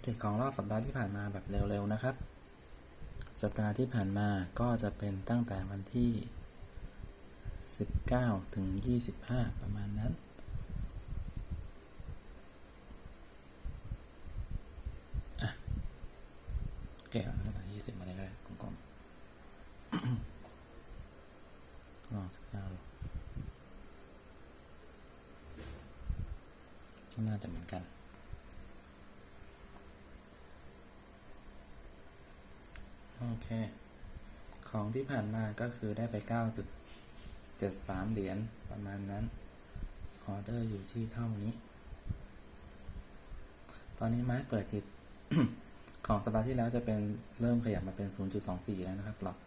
เดตของรอบสัปดาห์ที่ผ่านมาแบบเร็วๆนะครับ สัปดาห์ที่ผ่านมาก็จะเป็นตั้งแต่วันที่ 19 ถึง 25 ประมาณนั้น อะโอเคเอาตั้งแต่20 มาเลยก็ได้กลมๆลอง19ดูน่าจะเหมือนกัน โอเค ของที่ผ่านมาก็คือได้ไป 9.73 เหรียญประมาณนั้น ออเดอร์อยู่ที่เท่านี้ ตอนนี้ไม้เปิดทิศของสัปดาห์ที่แล้วจะเป็นเริ่มขยับมาเป็น 0.24 แล้วนะครับหลอก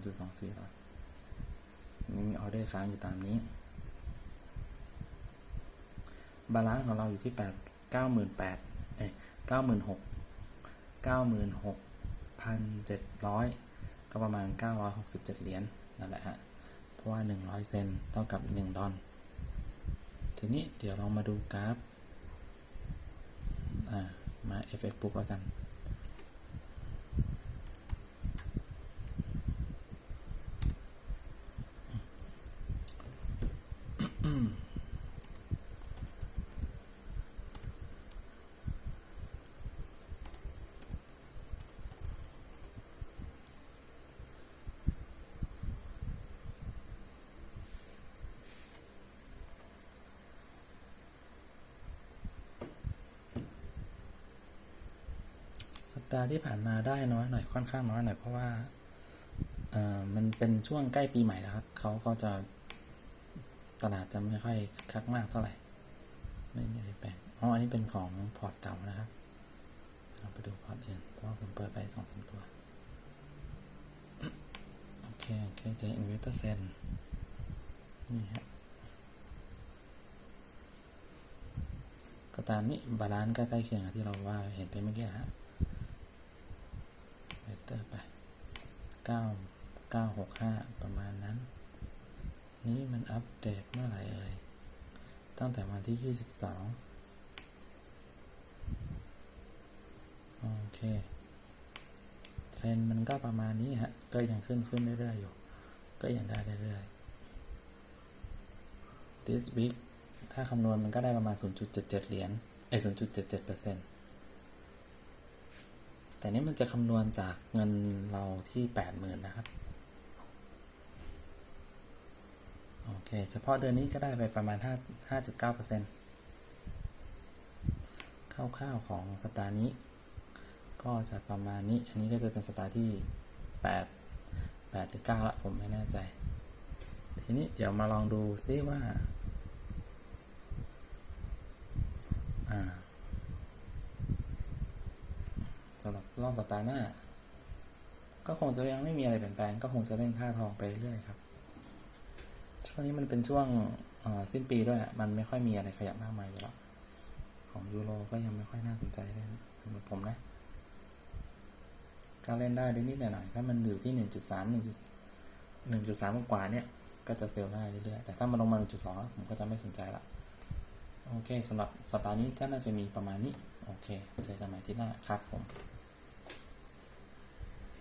0.24หลอกนี่มีออเดอร์ค้างอยู่ตามนี้ บาลานซ์ของเราอยู่ที่ 8 98,000เอ้ย96,000 96,700 ก็ประมาณ 967 เหรียญนั่นแหละฮะ เพราะว่า 100 เซนเท่ากับ 1 ดอลทีนี้เดี๋ยวเรามาดูกราฟมา FX Book แล้วกัน สัปดาห์ที่ผ่านมาได้น้อยหน่อยค่อนข้างน้อยหน่อยเพราะว่าเอ่อมันเป็นช่วงใกล้ปีใหม่แล้วครับเขาก็จะตลาดจะไม่ค่อยคักมากเท่าไหร่ ไม่มีอะไรแปลกอ๋ออันนี้เป็นของพอร์ตเก่านะครับเราไปดูพอร์ตอื่นเพราะผมเปิดไปสองสามตัวโอเคเคใจอินเวสเปอร์เซ็นต์นี่ฮะก็ตามนี้บาลานซ์ใกล้ๆเคียงกับที่เราว่าเห็นไปเมื่อกี้ฮะ เวเตอร์ไปเก้าเก้าหกห้าประมาณนั้น นี่มันอัปเดตเมื่อไหร่เอ่ย ตั้งแต่วันที่ยี่สิบสองโอเค เทรนมันก็ประมาณนี้ฮะ ก็ยังขึ้นขึ้นเรื่อยๆอยู่ ก็ยังได้เรื่อยๆ this week ถ้าคำนวณมันก็ได้ประมาณ 0.77 เหรียญเอ้0.77เปอร์เซ็นต์ แต่นี่มันจะคำนวณจากเงินเราที่แปดหมื่นนะครับ โอเค เฉพาะเดือนนี้ก็ได้ไปประมาณห้าห้าจุดเก้าเปอร์เซ็นต์คร่าวๆของสัปดาห์นี้ ก็จะประมาณนี้ อันนี้ก็จะเป็นสัปดาห์ที่แปดแปดหรือเก้าละผมไม่แน่ใจ ทีนี้เดี๋ยวมาลองดูซิว่า สำห รอบสัปดาห์หน้า ก็คงจะยังไม่มีอะไรเปลี่ยนแปลง ก็คงจะเล่นค่าทองไปเรื่อยครับช่วงนี้มันเป็นช่วงสิ้นปีด้วย มันไม่ค่อยมีอะไรขยับมากมายอยู่แล้วของยูโรก็ยังไม่ค่อยน่าสนใจเล่นสำหรับผมนะก็เล่นได้ดนิดหน่อยถ้ามันอยู่ที่หนึ่งจุดสามหนึ่งจุดหนึ่งจุดสามกว่าเนี่ย ก็จะเซลล์ได้เรื่อยๆแต่ถ้ามันลงมาหนึ่งจุดสองผมก็จะไม่สนใจละโอเคสำหรับสัปดาห์นี้ก็น่าจะมีประมาณนี้ โอเค เจอกันใหม่ที่หน้าครับผม